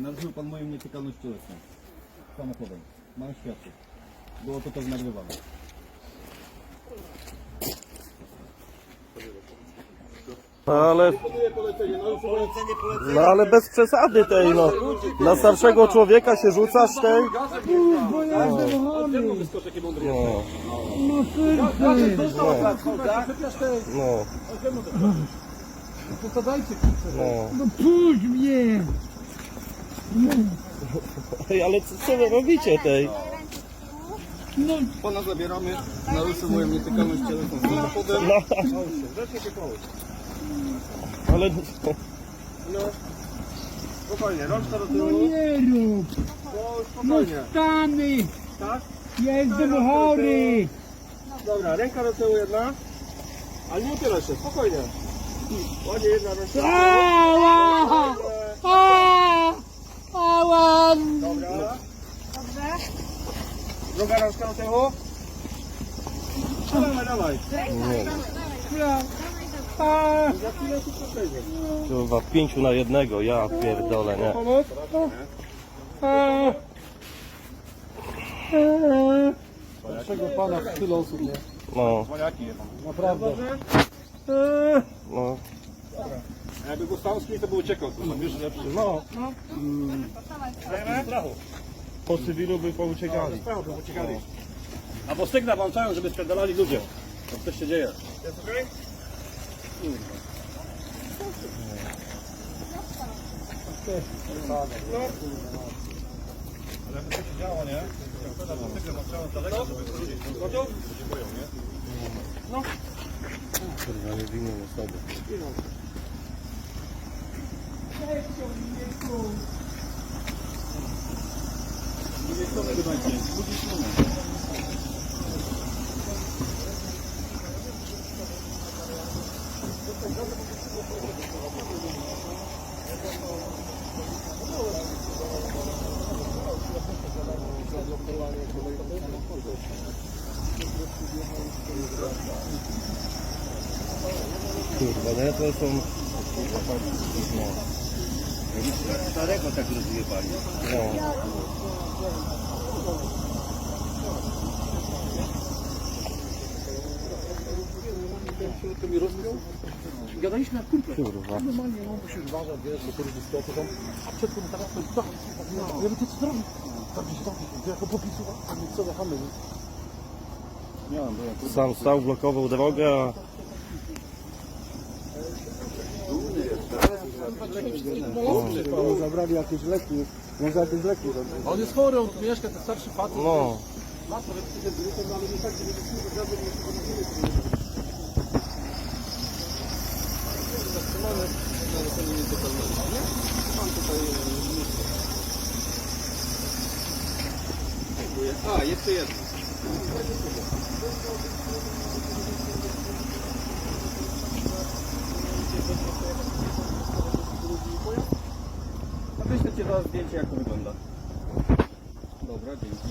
Naruszył pan moją nietykalność cielesną. Samochodem. Mam świadków. Było to też nagrywane. No ale, no ale bez przesady tej, no. Na starszego człowieka się rzucasz tej? Bo ja jestem chory. No, No kurczę. no, no. No puść mnie. Ej, ale co, co wy robicie tej? No Pana zabieramy. Naruszył nietykalność cielesną samochodem. No. Ale, Spokojnie, rączka do no tyłu. nie rób. No Spokojnie. stany. Tak? Jestem chory. Dobra, ręka do tyłu jedna. Ale nie upieraj się, spokojnie. Ładnie jedna ręka. Ała! Ała! Ała! Dobra. Druga rączka do tyłu. Dawaj, dawaj. A, Za chwilę tu przejdzie. kurwa, pięciu na jednego, ja pierdolę, nie? Pomóc? a. Dlaczego pana tyle osób nie? No, Naprawdę. no. A jakby go stał z to by uciekał. Wiesz, lepszy. No. Po cywilu by pouciekali. Sprawa, to uciekali. Albo sygnał włączają, żeby spierdalali ludzie. To coś się dzieje. Jest okej? Ale jakby to się działo, nie? Sygnał włączają daleko, żeby ludzie Gotów? Kurwa, nie winną osoby. Kurwa, nie? To są... Starego tak rozjebali. No. Gadaliśmy jak kumple. Kurwa. Normalnie, no musisz uważać, wiesz, to różne sytuacje są. A przed tym teraz to tak, ja wiem, co co. Tak mi się tak, to jako popisu, a my co jechamy, nie? Byłem. Sam stał, blokował drogę, a... No, zabrali jakieś leki, może jakieś leki robić. On jest chory, on tu mieszka, ten starszy facet. No. Ma to recydywy, ale nie tak, żeby nie ale to nie jest dopełnione, nie? Mam tutaj miejsce. Dziękuję. A, jeszcze jedno. Zaraz zdjęcie jak to wygląda. Dobra, dzięki.